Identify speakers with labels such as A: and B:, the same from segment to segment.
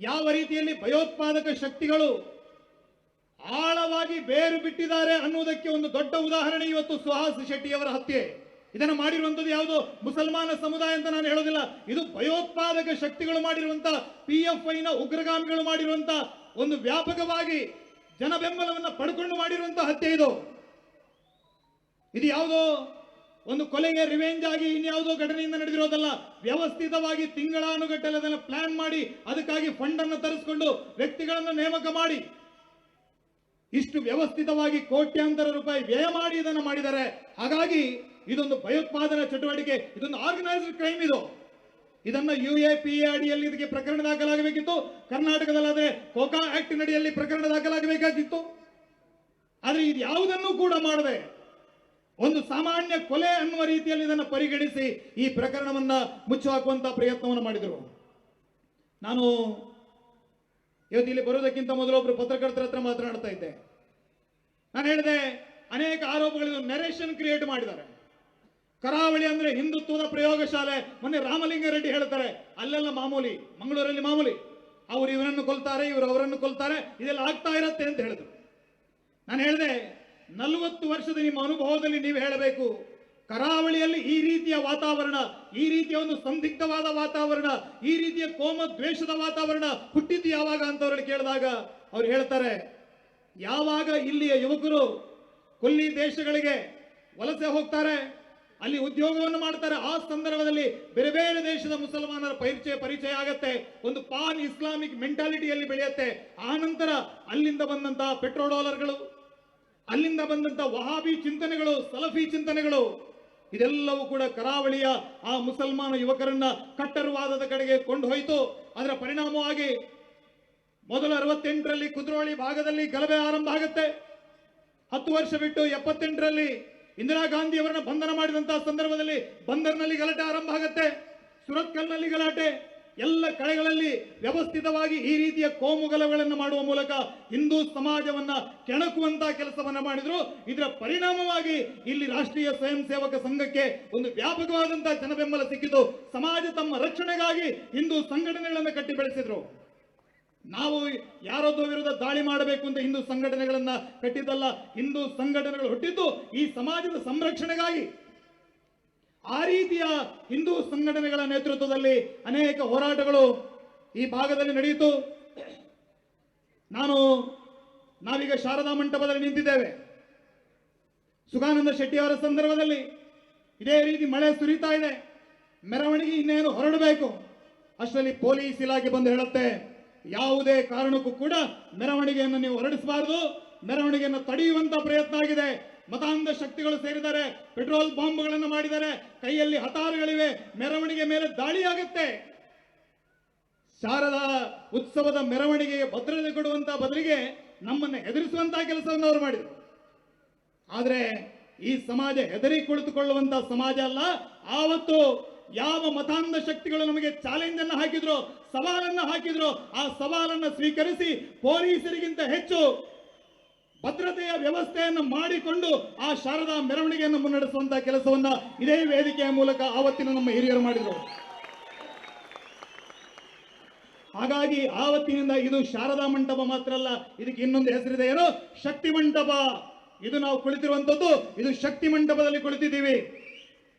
A: ಯಾವ ರೀತಿಯಲ್ಲಿ ಭಯೋತ್ಪಾದಕ ಶಕ್ತಿಗಳು ಆಳವಾಗಿ ಬೇರು ಬಿಟ್ಟಿದ್ದಾರೆ ಅನ್ನುವುದಕ್ಕೆ ಒಂದು ದೊಡ್ಡ ಉದಾಹರಣೆ ಇವತ್ತು ಸುಹಾಸ್ ಶೆಟ್ಟಿಯವರ ಹತ್ಯೆ. ಇದನ್ನು ಮಾಡಿರುವಂತದ್ದು ಯಾವುದು? ಮುಸಲ್ಮಾನ ಸಮುದಾಯ ಅಂತ ನಾನು ಹೇಳೋದಿಲ್ಲ. ಇದು ಭಯೋತ್ಪಾದಕ ಶಕ್ತಿಗಳು ಮಾಡಿರುವಂತ ಪಿ ಎಫ್ ಐನ ಉಗ್ರಗಾಮಿಗಳು ಮಾಡಿರುವಂತ ಒಂದು ವ್ಯಾಪಕವಾಗಿ ಜನ ಬೆಂಬಲವನ್ನು ಪಡ್ಕೊಂಡು ಮಾಡಿರುವಂತ ಹತ್ಯೆ ಇದು. ಇದು ಯಾವುದೋ? ಒಂದು ಕೊಲೆಗೆ ರಿವೆಂಜ್ ಆಗಿ ಇನ್ಯಾವುದೋ ಘಟನೆಯಿಂದ ನಡೆದಿರೋದಲ್ಲ, ವ್ಯವಸ್ಥಿತವಾಗಿ ತಿಂಗಳಾನುಗಟ್ಟಲೆ ಅದನ್ನು ಪ್ಲಾನ್ ಮಾಡಿ, ಅದಕ್ಕಾಗಿ ಫಂಡ್ ಅನ್ನು ತರಿಸಿಕೊಂಡು ವ್ಯಕ್ತಿಗಳನ್ನು ನೇಮಕ ಮಾಡಿ. ಇಷ್ಟು ವ್ಯವಸ್ಥಿತವಾಗಿ ಕೋಟ್ಯಾಂತರ ರೂಪಾಯಿ ವ್ಯಯ ಮಾಡಿ ಇದನ್ನು ಮಾಡಿದ್ದಾರೆ. ಹಾಗಾಗಿ ಇದೊಂದು ಭಯೋತ್ಪಾದನಾ ಚಟುವಟಿಕೆ, ಇದೊಂದು ಆರ್ಗನೈಸ್ಡ್ ಕ್ರೈಮ್ ಇದು. ಇದನ್ನ ಯು ಎ ಪಿ ಎ ಅಡಿಯಲ್ಲಿ ಇದಕ್ಕೆ ಪ್ರಕರಣ ದಾಖಲಾಗಬೇಕಿತ್ತು. ಕರ್ನಾಟಕದಲ್ಲಾದ್ರೆ ಕೋಕಾ ಆಕ್ಟ್ ನಡಿಯಲ್ಲಿ ಪ್ರಕರಣ ದಾಖಲಾಗಬೇಕಾಗಿತ್ತು. ಆದರೆ ಇದು ಯಾವುದನ್ನು ಕೂಡ ಮಾಡದೆ ಒಂದು ಸಾಮಾನ್ಯ ಕೊಲೆ ಅನ್ನುವ ರೀತಿಯಲ್ಲಿ ಇದನ್ನು ಪರಿಗಣಿಸಿ ಈ ಪ್ರಕರಣವನ್ನ ಮುಚ್ಚುಹಾಕುವಂತ ಪ್ರಯತ್ನವನ್ನು ಮಾಡಿದರು. ನಾನು ಇವತ್ತು ಇಲ್ಲಿ ಬರೋದಕ್ಕಿಂತ ಮೊದಲು ಒಬ್ರು ಪತ್ರಕರ್ತರ ಹತ್ರ ಮಾತನಾಡ್ತಾ ಇದ್ದೆ. ನಾನು ಹೇಳಿದೆ, ಅನೇಕ ಆರೋಪಗಳಿದು ನೆರೇಷನ್ ಕ್ರಿಯೇಟ್ ಮಾಡಿದ್ದಾರೆ. ಕರಾವಳಿ ಅಂದ್ರೆ ಹಿಂದುತ್ವದ ಪ್ರಯೋಗಶಾಲೆ, ಮೊನ್ನೆ ರಾಮಲಿಂಗ ರೆಡ್ಡಿ ಹೇಳ್ತಾರೆ, ಅಲ್ಲೆಲ್ಲ ಮಾಮೂಲಿ, ಮಂಗಳೂರಲ್ಲಿ ಮಾಮೂಲಿ. ಅವರು ಇವರನ್ನು ಕೊಲ್ತಾರೆ, ಇವರು ಅವರನ್ನು ಕೊಲ್ತಾರೆ, ಇದೆಲ್ಲ ಆಗ್ತಾ ಇರತ್ತೆ ಅಂತ ಹೇಳಿದ್ರು. ನಾನು ಹೇಳಿದೆ ನಲವತ್ತು ವರ್ಷದ ನಿಮ್ಮ ಅನುಭವದಲ್ಲಿ ನೀವು ಹೇಳಬೇಕು, ಕರಾವಳಿಯಲ್ಲಿ ಈ ರೀತಿಯ ವಾತಾವರಣ, ಈ ರೀತಿಯ ಒಂದು ಸಂದಿಗ್ಧವಾದ ವಾತಾವರಣ, ಈ ರೀತಿಯ ಕೋಮ ದ್ವೇಷದ ವಾತಾವರಣ ಹುಟ್ಟಿದ್ದು ಯಾವಾಗ ಅಂತ ಅವರಲ್ಲಿ ಕೇಳಿದಾಗ ಅವ್ರು ಹೇಳ್ತಾರೆ, ಯಾವಾಗ ಇಲ್ಲಿಯ ಯುವಕರು ಕೊಲ್ಲಿ ದೇಶಗಳಿಗೆ ವಲಸೆ ಹೋಗ್ತಾರೆ, ಅಲ್ಲಿ ಉದ್ಯೋಗವನ್ನು ಮಾಡ್ತಾರೆ, ಆ ಸಂದರ್ಭದಲ್ಲಿ ಬೇರೆ ಬೇರೆ ದೇಶದ ಮುಸಲ್ಮಾನರ ಪರಿಚಯ ಪರಿಚಯ ಆಗತ್ತೆ, ಒಂದು ಪಾನ್ ಇಸ್ಲಾಮಿಕ್ ಮೆಂಟಾಲಿಟಿಯಲ್ಲಿ ಬೆಳೆಯುತ್ತೆ, ಆ ನಂತರ ಅಲ್ಲಿಂದ ಬಂದಂತಹ ಪೆಟ್ರೋಲ್ ಡಾಲರ್ಗಳು ಅಲ್ಲಿಂದ ಬಂದಂತ ವಹಾಬಿ ಚಿಂತನೆಗಳು, ಸಲಫಿ ಚಿಂತನೆಗಳು, ಇದೆಲ್ಲವೂ ಕೂಡ ಕರಾವಳಿಯ ಆ ಮುಸಲ್ಮಾನ ಯುವಕರನ್ನ ಕಟ್ಟರುವಾದದ ಕಡೆಗೆ ಕೊಂಡು ಹೋಯಿತು. ಅದರ ಪರಿಣಾಮವಾಗಿ ಮೊದಲು ಅರವತ್ತೆಂಟರಲ್ಲಿ ಕುದ್ರೋಳಿ ಭಾಗದಲ್ಲಿ ಗಲಭೆ ಆರಂಭ ಆಗುತ್ತೆ. ಹತ್ತು ವರ್ಷ ಬಿಟ್ಟು ಎಪ್ಪತ್ತೆಂಟರಲ್ಲಿ ಇಂದಿರಾ ಗಾಂಧಿ ಅವರನ್ನ ಬಂಧನ ಮಾಡಿದಂತಹ ಸಂದರ್ಭದಲ್ಲಿ ಬಂದರ್ನಲ್ಲಿ ಗಲಾಟೆ ಆರಂಭ ಆಗುತ್ತೆ. ಸುರತ್ಕಲ್ನಲ್ಲಿ ಗಲಾಟೆ. ಎಲ್ಲ ಕಡೆಗಳಲ್ಲಿ ವ್ಯವಸ್ಥಿತವಾಗಿ ಈ ರೀತಿಯ ಕೋಮುಗಲಗಳನ್ನು ಮಾಡುವ ಮೂಲಕ ಹಿಂದೂ ಸಮಾಜವನ್ನ ಕೆಣಕುವಂತಹ ಕೆಲಸವನ್ನ ಮಾಡಿದ್ರು. ಇದರ ಪರಿಣಾಮವಾಗಿ ಇಲ್ಲಿ ರಾಷ್ಟ್ರೀಯ ಸ್ವಯಂ ಸೇವಕ ಸಂಘಕ್ಕೆ ಒಂದು ವ್ಯಾಪಕವಾದಂತಹ ಜನಬೆಂಬಲ ಸಿಕ್ಕಿತು. ಸಮಾಜ ತಮ್ಮ ರಕ್ಷಣೆಗಾಗಿ ಹಿಂದೂ ಸಂಘಟನೆಗಳನ್ನು ಕಟ್ಟಿ ಬೆಳೆಸಿದ್ರು. ನಾವು ಯಾರೊಬ್ಬ ವಿರುದ್ಧ ದಾಳಿ ಮಾಡಬೇಕು ಅಂತ ಹಿಂದೂ ಸಂಘಟನೆಗಳನ್ನ ಕಟ್ಟಿದ್ದಲ್ಲ, ಹಿಂದೂ ಸಂಘಟನೆಗಳು ಹುಟ್ಟಿದ್ದು ಈ ಸಮಾಜದ ಸಂರಕ್ಷಣೆಗಾಗಿ. ಆ ರೀತಿಯ ಹಿಂದೂ ಸಂಘಟನೆಗಳ ನೇತೃತ್ವದಲ್ಲಿ ಅನೇಕ ಹೋರಾಟಗಳು ಈ ಭಾಗದಲ್ಲಿ ನಡೆಯಿತು. ನಾನು ನಾವೀಗ ಶಾರದಾ ಮಂಟಪದಲ್ಲಿ ನಿಂತಿದ್ದೇವೆ. ಸುಗಾನಂದ ಶೆಟ್ಟಿ ಅವರ ಸಂದರ್ಭದಲ್ಲಿ ಇದೇ ರೀತಿ ಮಳೆ ಸುರಿತಾ ಇದೆ. ಮೆರವಣಿಗೆ ಇನ್ನೇನು ಹೊರಡಬೇಕು? ಅಷ್ಟರಲ್ಲಿ ಪೊಲೀಸ್ ಇಲಾಖೆ ಬಂದು ಹೇಳುತ್ತೆ, ಯಾವುದೇ ಕಾರಣಕ್ಕೂ ಕೂಡ ಮೆರವಣಿಗೆಯನ್ನು ನೀವು ಹೊರಡಿಸಬಾರದು. ಮೆರವಣಿಗೆಯನ್ನು ತಡೆಯುವಂತ ಪ್ರಯತ್ನ ಆಗಿದೆ. ಮತಾಂಧ ಶಕ್ತಿಗಳು ಸೇರಿದ್ದಾರೆ. ಪೆಟ್ರೋಲ್ ಬಾಂಬ್ಗಳನ್ನು ಮಾಡಿದ್ದಾರೆ. ಕೈಯಲ್ಲಿ ಹತಾರುಗಳಿವೆ. ಮೆರವಣಿಗೆ ಮೇಲೆ ದಾಳಿಯಾಗುತ್ತೆ. ಶಾರದಾ ಉತ್ಸವದ ಮೆರವಣಿಗೆಗೆ ಭದ್ರತೆ ಕೊಡುವಂತ ಬದಲಿಗೆ ನಮ್ಮನ್ನು ಹೆದರಿಸುವಂತಹ ಕೆಲಸವನ್ನು ಅವರು ಮಾಡಿದರು. ಆದರೆ ಈ ಸಮಾಜ ಹೆದರಿ ಕುಳಿತುಕೊಳ್ಳುವಂತಹ ಸಮಾಜ ಅಲ್ಲ. ಆವತ್ತು ಯಾವ ಮತಾಂಧ ಶಕ್ತಿಗಳು ನಮಗೆ ಚಾಲೆಂಜ್ ಅನ್ನು ಹಾಕಿದ್ರು, ಸವಾಲನ್ನು ಹಾಕಿದ್ರು, ಆ ಸವಾಲನ್ನು ಸ್ವೀಕರಿಸಿ ಪೊಲೀಸರಿಗಿಂತ ಹೆಚ್ಚು ಭದ್ರತೆಯ ವ್ಯವಸ್ಥೆಯನ್ನು ಮಾಡಿಕೊಂಡು ಆ ಶಾರದಾ ಮೆರವಣಿಗೆಯನ್ನು ಮುನ್ನಡೆಸುವಂತಹ ಕೆಲಸವನ್ನ ಇದೇ ವೇದಿಕೆಯ ಮೂಲಕ ಆವತ್ತಿನ ನಮ್ಮ ಹಿರಿಯರು ಮಾಡಿದರು. ಹಾಗಾಗಿ ಆವತ್ತಿನಿಂದ ಇದು ಶಾರದಾ ಮಂಟಪ ಮಾತ್ರ ಅಲ್ಲ, ಇದಕ್ಕೆ ಇನ್ನೊಂದು ಹೆಸರಿದೆ ಏನು? ಶಕ್ತಿ ಮಂಟಪ. ಇದು ನಾವು ಕುಳಿತಿರುವಂತದ್ದು, ಇದು ಶಕ್ತಿ ಮಂಟಪದಲ್ಲಿ ಕುಳಿತಿದ್ದೀವಿ.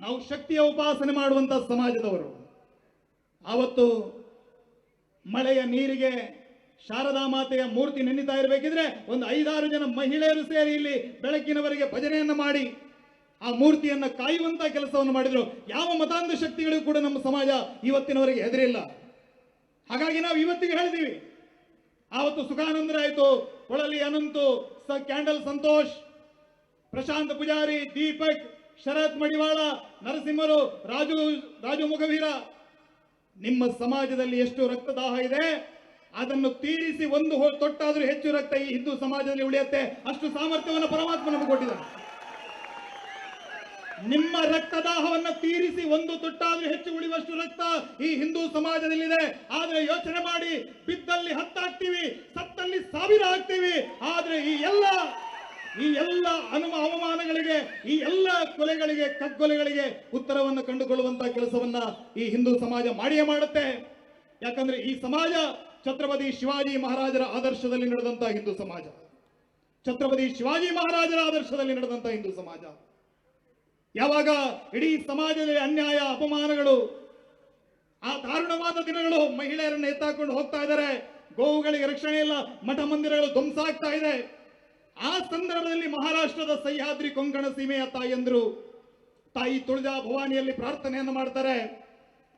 A: ನಾವು ಶಕ್ತಿಯ ಉಪಾಸನೆ ಮಾಡುವಂತ ಸಮಾಜದವರು. ಆವತ್ತು ಮಳೆಯ ನೀರಿಗೆ ಶಾರದಾ ಮಾತೆಯ ಮೂರ್ತಿ ನೆನಿತಾ ಇರಬೇಕಿದ್ರೆ ಒಂದು ಐದಾರು ಜನ ಮಹಿಳೆಯರು ಸೇರಿ ಇಲ್ಲಿ ಬೆಳಕಿನವರೆಗೆ ಭಜನೆಯನ್ನು ಮಾಡಿ, ಆ ಮೂರ್ತಿಯನ್ನು ಕಾಯುವಂತ ಕೆಲಸವನ್ನು ಮಾಡಿದ್ರು. ಯಾವ ಮತಾಂಧ ಶಕ್ತಿಗಳಿಗೂ ಕೂಡ ನಮ್ಮ ಸಮಾಜ ಇವತ್ತಿನವರೆಗೆ ಹೆದರಿಲ್ಲ. ಹಾಗಾಗಿ ನಾವು ಇವತ್ತಿಗೆ ಹೇಳಿದೀವಿ ಆವತ್ತು ಸುಖಾನಂದರಾಯ್ತು ಹೊಳಲಿ ಅನಂತು, ಸ ಕ್ಯಾಂಡಲ್ ಸಂತೋಷ್, ಪ್ರಶಾಂತ್ ಪೂಜಾರಿ, ದೀಪಕ್, ಶರತ್ ಮಡಿವಾಳ, ನರಸಿಂಹರು, ರಾಜು ರಾಜು ಮುಖವೀರ. ನಿಮ್ಮ ಸಮಾಜದಲ್ಲಿ ಎಷ್ಟು ರಕ್ತದಾಹ ಇದೆ? ಅದನ್ನು ತೀರಿಸಿ ಒಂದು ತೊಟ್ಟಾದರೂ ಹೆಚ್ಚು ರಕ್ತ ಈ ಹಿಂದೂ ಸಮಾಜದಲ್ಲಿ ಉಳಿಯುತ್ತೆ. ಅಷ್ಟು ಸಾಮರ್ಥ್ಯವನ್ನು ಪರಮಾತ್ಮ ನಮಗೆ ಕೊಟ್ಟಿದ್ದಾನೆ. ನಿಮ್ಮ ರಕ್ತದಾಹವನ್ನು ತೀರಿಸಿ ಒಂದು ತೊಟ್ಟಾದ್ರೂ ಹೆಚ್ಚು ಉಳಿಯುವಷ್ಟು ರಕ್ತ ಈ ಹಿಂದೂ ಸಮಾಜದಲ್ಲಿದೆ. ಆದ್ರೆ ಯೋಚನೆ ಮಾಡಿ, ಬಿದ್ದಲ್ಲಿ ಹತ್ತಾಗ್ತೀವಿ, ಸತ್ತಲ್ಲಿ ಸಾವಿರ ಆಗ್ತೀವಿ ಆದ್ರೆ ಈ ಎಲ್ಲ ಈ ಎಲ್ಲ ಅನುಮ ಅವಮಾನಗಳಿಗೆ, ಈ ಎಲ್ಲ ಕೊಲೆಗಳಿಗೆ, ಕಗ್ಗೊಲೆಗಳಿಗೆ ಉತ್ತರವನ್ನು ಕಂಡುಕೊಳ್ಳುವಂತಹ ಕೆಲಸವನ್ನ ಈ ಹಿಂದೂ ಸಮಾಜ ಮಾಡಿಯೇ ಮಾಡುತ್ತೆ. ಯಾಕಂದ್ರೆ ಈ ಸಮಾಜ ಛತ್ರಪತಿ ಶಿವಾಜಿ ಮಹಾರಾಜರ ಆದರ್ಶದಲ್ಲಿ ನಡೆದಂತಹ ಹಿಂದೂ ಸಮಾಜ. ಛತ್ರಪತಿ ಶಿವಾಜಿ ಮಹಾರಾಜರ ಆದರ್ಶದಲ್ಲಿ ನಡೆದಂತಹ ಹಿಂದೂ ಸಮಾಜ. ಯಾವಾಗ ಇಡೀ ಸಮಾಜದಲ್ಲಿ ಅನ್ಯಾಯ, ಅಪಮಾನಗಳು, ಆ ದಾರುಣವಾದ ದಿನಗಳು ಮಹಿಳೆಯರನ್ನು ಎತ್ತಾಕೊಂಡು ಹೋಗ್ತಾ ಇದ್ದಾರೆ. ಗೋವುಗಳಿಗೆ ರಕ್ಷಣೆ ಇಲ್ಲ, ಮಠ ಮಂದಿರಗಳು ಧ್ವಂಸ ಆಗ್ತಾ ಇದೆ. ಆ ಸಂದರ್ಭದಲ್ಲಿ ಮಹಾರಾಷ್ಟ್ರದ ಸಹ್ಯಾದ್ರಿ ಕೊಂಕಣ ಸೀಮೆಯ ತಾಯಂದ್ರು ತಾಯಿ ತುಳಜಾ ಭವಾನಿಯಲ್ಲಿ ಪ್ರಾರ್ಥನೆಯನ್ನು ಮಾಡ್ತಾರೆ.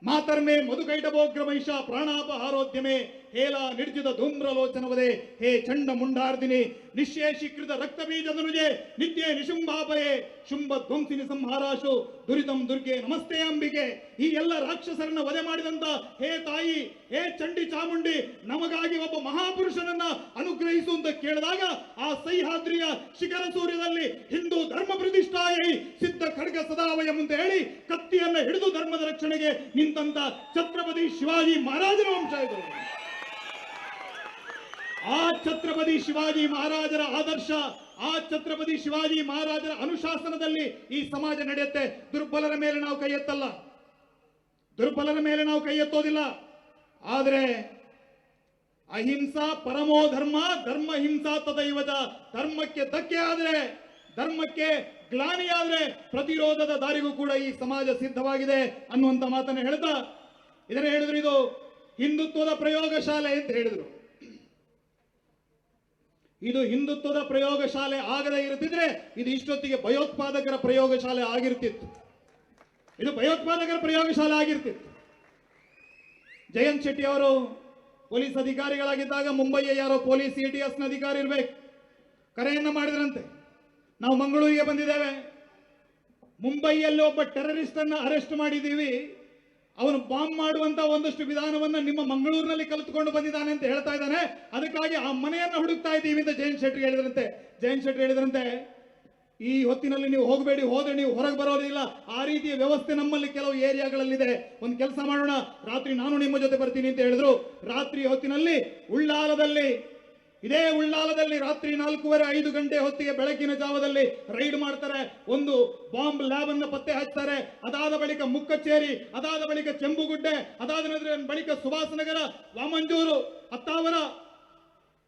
A: ಮಾತರ್ಮೆ ಮಧುಕೈಟಭೋಗ್ರ ಮಹಿಷ ಪ್ರಾಣಾಪಹಾರೋದ್ಯಮೆ ಹೇಲ ನಿರ್ಜಿತ ಧೂಮ್ರಲೋಚನವದೆ. ಹೇ ಚಂಡ ಮುಂಡಾರ್ದಿನಿ, ನಿಶೇಷೀಕೃತ ರಕ್ತ ಬೀಜದನುಜೆ ನಿತ್ಯ ನಿಶುಂಭಾಪಯೇ ಶುಂಭ ಧ್ವಂಸಿನಿ ಸಂಹಾರಾಶು, ದುರಿತಂ ದುರ್ಗೆ ನಮಸ್ತೆ ಅಂಬಿಕೆ. ಈ ಎಲ್ಲ ರಾಕ್ಷಸರನ್ನ ವಧೆ ಮಾಡಿದಂತ ಹೇ ತಾಯಿ, ಹೇ ಚಂಡಿ ಚಾಮುಂಡಿ, ನಮಗಾಗಿ ಒಬ್ಬ ಮಹಾಪುರುಷನನ್ನ ಅನುಗ್ರಹಿಸು ಅಂತ ಕೇಳಿದಾಗ ಆ ಸಹ್ಯಾದ್ರಿಯ ಶಿಖರ ಸೂರ್ಯದಲ್ಲಿ ಹಿಂದೂ ಧರ್ಮ ಪ್ರತಿಷ್ಠಾಯಿ ಸಿದ್ಧ ಖಡ್ಗ ಸದಾವಯ ಮುಂದೆ ಹೇಳಿ ಕತ್ತಿಯನ್ನ ಹಿಡಿದು ಧರ್ಮದ ರಕ್ಷಣೆಗೆ ನಿಂತಂತ ಛತ್ರಪತಿ ಶಿವಾಜಿ ಮಹಾರಾಜನ ವಂಶ ಇದು ಆ ಛತ್ರಪತಿ ಶಿವಾಜಿ ಮಹಾರಾಜರ ಆದರ್ಶ, ಆ ಛತ್ರಪತಿ ಶಿವಾಜಿ ಮಹಾರಾಜರ ಅನುಶಾಸನದಲ್ಲಿ ಈ ಸಮಾಜ ನಡೆಯುತ್ತೆ. ದುರ್ಬಲರ ಮೇಲೆ ನಾವು ಕೈ ಎತ್ತಲ್ಲ. ದುರ್ಬಲರ ಮೇಲೆ ನಾವು ಕೈ ಎತ್ತೋದಿಲ್ಲ. ಆದರೆ ಅಹಿಂಸಾ ಪರಮೋ ಧರ್ಮ ಧರ್ಮ ಹಿಂಸಾ ತದೈವದ ಧರ್ಮಕ್ಕೆ ಧಕ್ಕೆ ಆದ್ರೆ, ಧರ್ಮಕ್ಕೆ ಗ್ಲಾನಿಯಾದ್ರೆ ಪ್ರತಿರೋಧದ ದಾರಿಗೂ ಕೂಡ ಈ ಸಮಾಜ ಸಿದ್ಧವಾಗಿದೆ ಅನ್ನುವಂತ ಮಾತನ್ನು ಹೇಳ್ತಾ, ಇದನ್ನ ಹೇಳಿದ್ರು ಇದು ಹಿಂದುತ್ವದ ಪ್ರಯೋಗಶಾಲೆ ಅಂತ ಹೇಳಿದ್ರು. ಇದು ಹಿಂದುತ್ವದ ಪ್ರಯೋಗಶಾಲೆ ಆಗದೇ ಇರುತ್ತಿದ್ರೆ ಇದು ಇಷ್ಟೊತ್ತಿಗೆ ಭಯೋತ್ಪಾದಕರ ಪ್ರಯೋಗಶಾಲೆ ಆಗಿರ್ತಿತ್ತು. ಇದು ಭಯೋತ್ಪಾದಕರ ಪ್ರಯೋಗಶಾಲೆ ಆಗಿರ್ತಿತ್ತು. ಜಯಂತ್ ಶೆಟ್ಟಿ ಅವರು ಪೊಲೀಸ್ ಅಧಿಕಾರಿಗಳಾಗಿದ್ದಾಗ ಮುಂಬೈಯ ಯಾರೋ ಪೊಲೀಸ್ ಎ ಟಿ ಎಸ್ನ ಅಧಿಕಾರಿ ಇರ್ಬೇಕು. ಕರೆಯನ್ನು ಮಾಡಿದ್ರಂತೆ. ನಾವು ಮಂಗಳೂರಿಗೆ ಬಂದಿದ್ದೇವೆ. ಮುಂಬೈಯಲ್ಲಿ ಒಬ್ಬ ಟೆರರಿಸ್ಟ್ ಅನ್ನ ಅರೆಸ್ಟ್ ಮಾಡಿದ್ದೀವಿ. ಅವನು ಬಾಂಬ್ ಮಾಡುವಂತ ಒಂದಷ್ಟು ವಿಧಾನವನ್ನ ನಿಮ್ಮ ಮಂಗಳೂರಿನಲ್ಲಿ ಕಲಿತುಕೊಂಡು ಬಂದಿದ್ದಾನೆ ಅಂತ ಹೇಳ್ತಾ ಇದ್ದಾನೆ. ಅದಕ್ಕಾಗಿ ಆ ಮನೆಯನ್ನ ಹುಡುಕ್ತಾ ಇದ್ದೀವಿ ಅಂತ ಜಯಂತ್ ಶೆಟ್ಟಿ ಹೇಳಿದ್ರಂತೆ. ಜಯಂತ್ ಶೆಟ್ಟಿ ಹೇಳಿದ್ರಂತೆ, ಈ ಹೊತ್ತಿನಲ್ಲಿ ನೀವು ಹೋಗಬೇಡಿ, ಹೋದ್ರೆ ನೀವು ಹೊರಗೆ ಬರೋದಿಲ್ಲ. ಆ ರೀತಿಯ ವ್ಯವಸ್ಥೆ ನಮ್ಮಲ್ಲಿ ಕೆಲವು ಏರಿಯಾಗಳಲ್ಲಿದೆ. ಒಂದು ಕೆಲಸ ಮಾಡೋಣ, ರಾತ್ರಿ ನಾನು ನಿಮ್ಮ ಜೊತೆ ಬರ್ತೀನಿ ಅಂತ ಹೇಳಿದ್ರು. ರಾತ್ರಿ ಹೊತ್ತಿನಲ್ಲಿ ಉಳ್ಳಾಲದಲ್ಲಿ ಇದೇ ಉಳ್ಳಾಲದಲ್ಲಿ ರಾತ್ರಿ ನಾಲ್ಕೂವರೆ ಐದು ಗಂಟೆ ಹೊತ್ತಿಗೆ ಬೆಳಕಿನ ಜಾವದಲ್ಲಿ ರೈಡ್ ಮಾಡ್ತಾರೆ. ಒಂದು ಬಾಂಬ್ ಲ್ಯಾಬ್ ಅನ್ನು ಪತ್ತೆ ಹಚ್ತಾರೆ. ಅದಾದ ಬಳಿಕ ಮುಕ್ಕಚ್ಚೇರಿ, ಅದಾದ ಬಳಿಕ ಚೆಂಬುಗುಡ್ಡೆ, ಅದಾದ ಬಳಿಕ ಸುಭಾಸನಗರ ವಾಮಂಜೂರು, ಅತ್ತಾವರ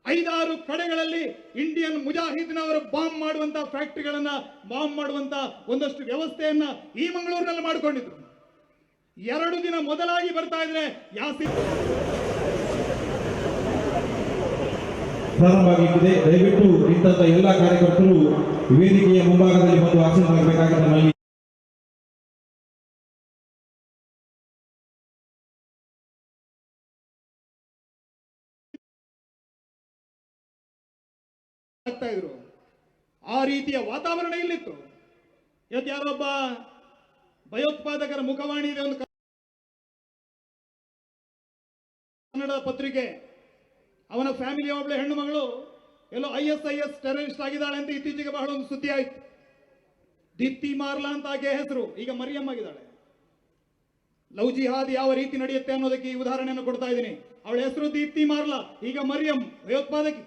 A: ಐದಾರು ಕಡೆಗಳಲ್ಲಿ ಇಂಡಿಯನ್ ಮುಜಾಹಿದ್ನವರು ಬಾಂಬ್ ಮಾಡುವಂತ ಫ್ಯಾಕ್ಟ್ರಿಗಳನ್ನ, ಬಾಂಬ್ ಮಾಡುವಂತ ಒಂದಷ್ಟು ವ್ಯವಸ್ಥೆಯನ್ನ ಈ ಮಂಗಳೂರಿನಲ್ಲಿ ಮಾಡಿಕೊಂಡಿದ್ರು. ಎರಡು ದಿನ ಮೊದಲಾಗಿ ಬರ್ತಾ ಇದ್ರೆ ಯಾಸಿ
B: ಪ್ರಾರಂಭ ಆಗಲಿಕ್ಕಿದೆ ದಯವಿಟ್ಟು ಇಂತಹ ಎಲ್ಲ ಕಾರ್ಯಕರ್ತರು ವೇದಿಕೆಯ ಮುಂಭಾಗದಲ್ಲಿ ಬಂದು ಆಸೀನರಾಗಬೇಕಾಗಿ ನಮ್ಮಲ್ಲಿ
A: ಆ ರೀತಿಯ ವಾತಾವರಣ ಇಲ್ಲಿತ್ತು. ಇವತ್ತು ಯಾರೊಬ್ಬ ಭಯೋತ್ಪಾದಕರ ಮುಖವಾಣಿ ಇದೆ ಒಂದು ಕನ್ನಡ ಪತ್ರಿಕೆ ಅವನ ಫ್ಯಾಮಿಲಿಯ ಒಬ್ಳೆ ಹೆಣ್ಣು ಮಗಳು, ಎಲ್ಲೋ I S I S terrorist ಆಗಿದ್ದಾಳೆ ಅಂತ ಇತ್ತೀಚೆಗೆ ಬಹಳ ಒಂದು ಸುದ್ದಿ ಆಯ್ತು. ದೀಪ್ತಿ ಮಾರ್ಲಾ ಅಂತ ಆಕೆ ಹೆಸರು. ಈಗ ಮರಿಯಮ್ಮ ಆಗಿದ್ದಾಳೆ. ಲವ್ ಜಿಹಾದ್ ಯಾವ ರೀತಿ ನಡೆಯುತ್ತೆ ಅನ್ನೋದಕ್ಕೆ ಈ ಉದಾಹರಣೆಯನ್ನು ಕೊಡ್ತಾ ಇದ್ದೀನಿ. ಅವಳ ಹೆಸರು ದೀಪ್ತಿ ಮಾರ್ಲಾ, ಈಗ ಮರಿಯಂ ಭಯೋತ್ಪಾದಕಿ.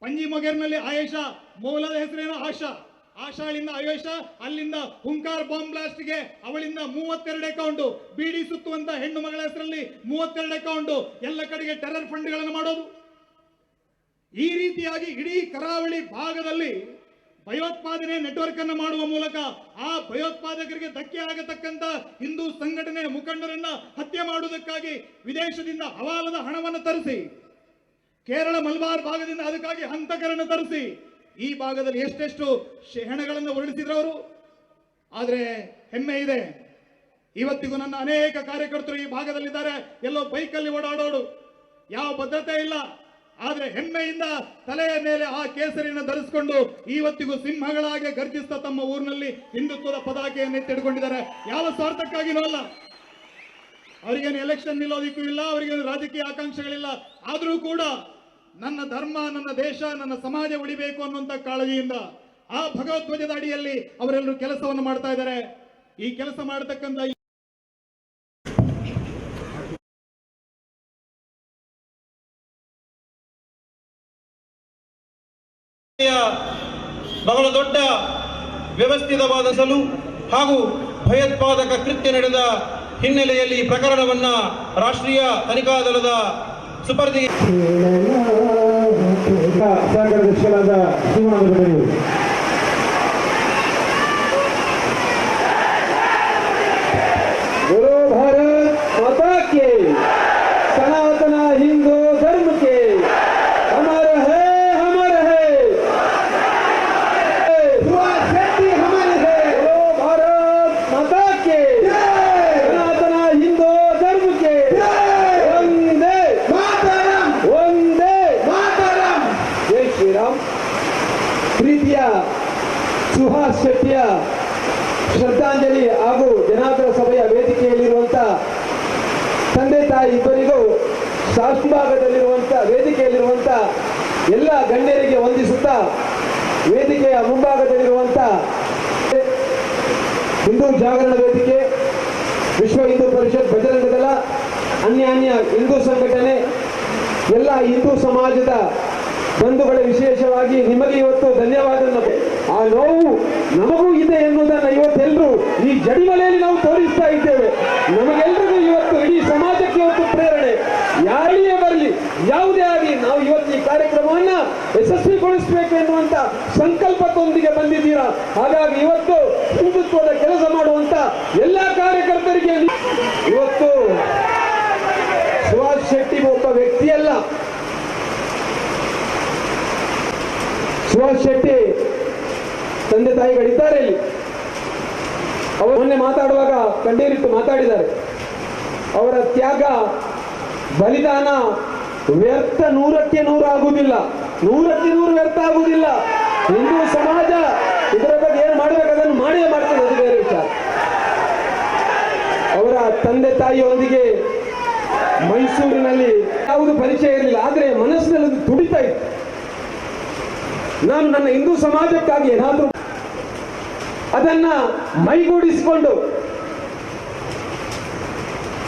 A: ಪಂಜಿ ಮೊಗೇರ್ನಲ್ಲಿ ಆಯೇಷಾ ಮೌಲದ ಹೆಸರೇನೋ ಆಶಾ ಆಶಾಳಿಂದ ಆವೇಶ ಅಲ್ಲಿಂದ ಹುಂಕಾರ್ ಬಾಂಬ್ ಬ್ಲಾಸ್ಟ್ಗೆ ಅವಳಿಂದ ಮೂವತ್ತೆರಡು ಅಕೌಂಟ್ ಬಿಡಿ ಸುತ್ತುವಂತ ಹೆಣ್ಣು ಮಗಳ ಹೆಸರಲ್ಲಿ ಮೂವತ್ತೆರಡು ಅಕೌಂಟ್ ಎಲ್ಲ ಕಡೆಗೆ ಟೆರರ್ ಫಂಡ್ಗಳನ್ನು ಮಾಡೋದು. ಈ ರೀತಿಯಾಗಿ ಇಡೀ ಕರಾವಳಿ ಭಾಗದಲ್ಲಿ ಭಯೋತ್ಪಾದನೆ ನೆಟ್ವರ್ಕ್ ಅನ್ನು ಮಾಡುವ ಮೂಲಕ ಆ ಭಯೋತ್ಪಾದಕರಿಗೆ ಧಕ್ಕೆ ಆಗತಕ್ಕಂತ ಹಿಂದೂ ಸಂಘಟನೆ ಮುಖಂಡರನ್ನ ಹತ್ಯೆ ಮಾಡುವುದಕ್ಕಾಗಿ ವಿದೇಶದಿಂದ ಹವಾಲದ ಹಣವನ್ನು ತರಿಸಿ, ಕೇರಳ ಮಲ್ಬಾರ್ ಭಾಗದಿಂದ ಅದಕ್ಕಾಗಿ ಹಂತಕರನ್ನು ತರಿಸಿ ಈ ಭಾಗದಲ್ಲಿ ಎಷ್ಟೆಷ್ಟು ಹೆಣಗಳನ್ನು ಉರುಳಿಸಿದ್ರು ಅವರು ಆದರೆ ಹೆಮ್ಮೆ ಇದೆ. ಇವತ್ತಿಗೂ ನನ್ನ ಅನೇಕ ಕಾರ್ಯಕರ್ತರು ಈ ಭಾಗದಲ್ಲಿದ್ದಾರೆ. ಎಲ್ಲೋ ಬೈಕಲ್ಲಿ ಓಡಾಡೋಡು ಯಾವ ಭದ್ರತೆ ಇಲ್ಲ. ಆದರೆ ಹೆಮ್ಮೆಯಿಂದ ತಲೆಯ ಮೇಲೆ ಆ ಕೇಸರಿಯನ್ನು ಧರಿಸಿಕೊಂಡು ಇವತ್ತಿಗೂ ಸಿಂಹಗಳಾಗಿ ಗರ್ಜಿಸ್ತಾ ತಮ್ಮ ಊರಿನಲ್ಲಿ ಹಿಂದುತ್ವದ ಪದಾಕೆಯನ್ನು ಎತ್ತಿಡ್ಕೊಂಡಿದ್ದಾರೆ ಯಾವ ಸ್ವಾರ್ಥಕ್ಕಾಗಿನೂ ಅಲ್ಲ. ಅವರಿಗೇನು ಎಲೆಕ್ಷನ್ ನಿಲ್ಲೋದಿಕ್ಕೂ ಇಲ್ಲ, ಅವರಿಗೇನು ರಾಜಕೀಯ ಆಕಾಂಕ್ಷೆಗಳಿಲ್ಲ. ಆದರೂ ಕೂಡ ನನ್ನ ಧರ್ಮ, ನನ್ನ ದೇಶ, ನನ್ನ ಸಮಾಜ ಉಳಿಬೇಕು ಅನ್ನುವಂತ ಕಾಳಜಿಯಿಂದ ಆ ಭಗವದ್ವಜದ ಅಡಿಯಲ್ಲಿ ಅವರೆಲ್ಲರೂ ಕೆಲಸವನ್ನು ಮಾಡ್ತಾ ಇದ್ದಾರೆ. ಈ ಕೆಲಸ ಮಾಡತಕ್ಕಂತ ಈ
C: ಬಹಳ ದೊಡ್ಡ ವ್ಯವಸ್ಥಿತವಾದ ಸಲು ಹಾಗೂ ಭಯೋತ್ಪಾದಕ ಕೃತ್ಯ ನಡೆದ ಹಿನ್ನೆಲೆಯಲ್ಲಿ ಪ್ರಕರಣವನ್ನ ರಾಷ್ಟ್ರೀಯ ತನಿಖಾ ದಳದ
D: సూపర్ దిగి ತಂದೆ ತಾಯಿ ಇಬ್ಬರಿಗೂ ಶಾಸ್ತ್ರಭಾಗದಲ್ಲಿರುವಂತ ವೇದಿಕೆಯಲ್ಲಿರುವಂತ, ಎಲ್ಲ ಗಣ್ಯರಿಗೆ ವಂದಿಸುತ್ತಾ ವೇದಿಕೆಯ ಮುಂಭಾಗದಲ್ಲಿರುವಂತ ಹಿಂದೂ ಜಾಗರಣ ವೇದಿಕೆ, ವಿಶ್ವ ಹಿಂದೂ ಪರಿಷತ್ ಬಜರಂಗ ದಳ ಅನ್ಯ ಅನ್ಯ ಹಿಂದೂ ಸಂಘಟನೆ, ಎಲ್ಲ ಹಿಂದೂ ಸಮಾಜದ ಬಂಧುಗಳ ವಿಶೇಷವಾಗಿ ನಿಮಗೆ ಇವತ್ತು ಧನ್ಯವಾದ ಆ ನೋವು ನಮಗೂ ಇದೆ ಎನ್ನುವುದನ್ನು ಇವತ್ತೆಲ್ಲರೂ ಈ ಜಡಿಮಲೆಯಲ್ಲಿ ನಾವು ತೋರಿಸ್ತಾ ಇದ್ದೇವೆ. ನಮಗೆಲ್ಲರಿಗೂ ಇವತ್ತು ಇಡೀ ಸಮಾಜಕ್ಕೆ ಇವತ್ತು ಪ್ರೇರಣೆ ಯಾರಿಯೇ ಬರಲಿ ಯಾವುದೇ ಆಗಲಿ ನಾವು ಇವತ್ತು ಈ ಕಾರ್ಯಕ್ರಮವನ್ನ ಯಶಸ್ವಿಗೊಳಿಸಬೇಕು ಎನ್ನುವಂತ ಸಂಕಲ್ಪದೊಂದಿಗೆ ಬಂದಿದ್ದೀರಾ? ಹಾಗಾಗಿ ಇವತ್ತು ಹಿಂದುತ್ವದ ಕೆಲಸ ಮಾಡುವಂತ ಎಲ್ಲ ಕಾರ್ಯಕರ್ತರಿಗೆ ಇವತ್ತು ಸುಭಾಷ್ ಶೆಟ್ಟಿ ಒಬ್ಬ ವ್ಯಕ್ತಿಯಲ್ಲ. ಸುಭಾಷ್ ಶೆಟ್ಟಿ ತಂದೆ ತಾಯಿಗಳಿದ್ದಾರೆ ಇಲ್ಲಿ. ಅವರು ಮೊನ್ನೆ ಮಾತಾಡುವಾಗ ಕಂಡೀರಿಟ್ಟು ಮಾತಾಡಿದ್ದಾರೆ. ಅವರ ತ್ಯಾಗ ಬಲಿದಾನ ವ್ಯರ್ಥ ನೂರಕ್ಕೆ ನೂರು ಆಗುವುದಿಲ್ಲ. ನೂರಕ್ಕೆ ನೂರು ವ್ಯರ್ಥ ಆಗುವುದಿಲ್ಲ. ಹಿಂದೂ ಸಮಾಜ ಇದರ ಬಗ್ಗೆ ಏನು ಮಾಡಬೇಕು? ಅದನ್ನು ಮಾಡೇ ಮಾಡ್ತದೆ ಅದು ಬೇರೆ ವಿಚಾರ ಅವರ ತಂದೆ ತಾಯಿಯೊಂದಿಗೆ ಮೈಸೂರಿನಲ್ಲಿ ಯಾವುದು ಪರಿಚಯ ಇರಲಿಲ್ಲ. ಆದರೆ ಮನಸ್ಸಿನಲ್ಲಿ ಅದು ತುಡಿತಾ ಇತ್ತು. ನಾನು ನನ್ನ ಹಿಂದೂ ಸಮಾಜಕ್ಕಾಗಿ ಏನಾದರೂ ಅದನ್ನ ಮೈಗೂಡಿಸಿಕೊಂಡು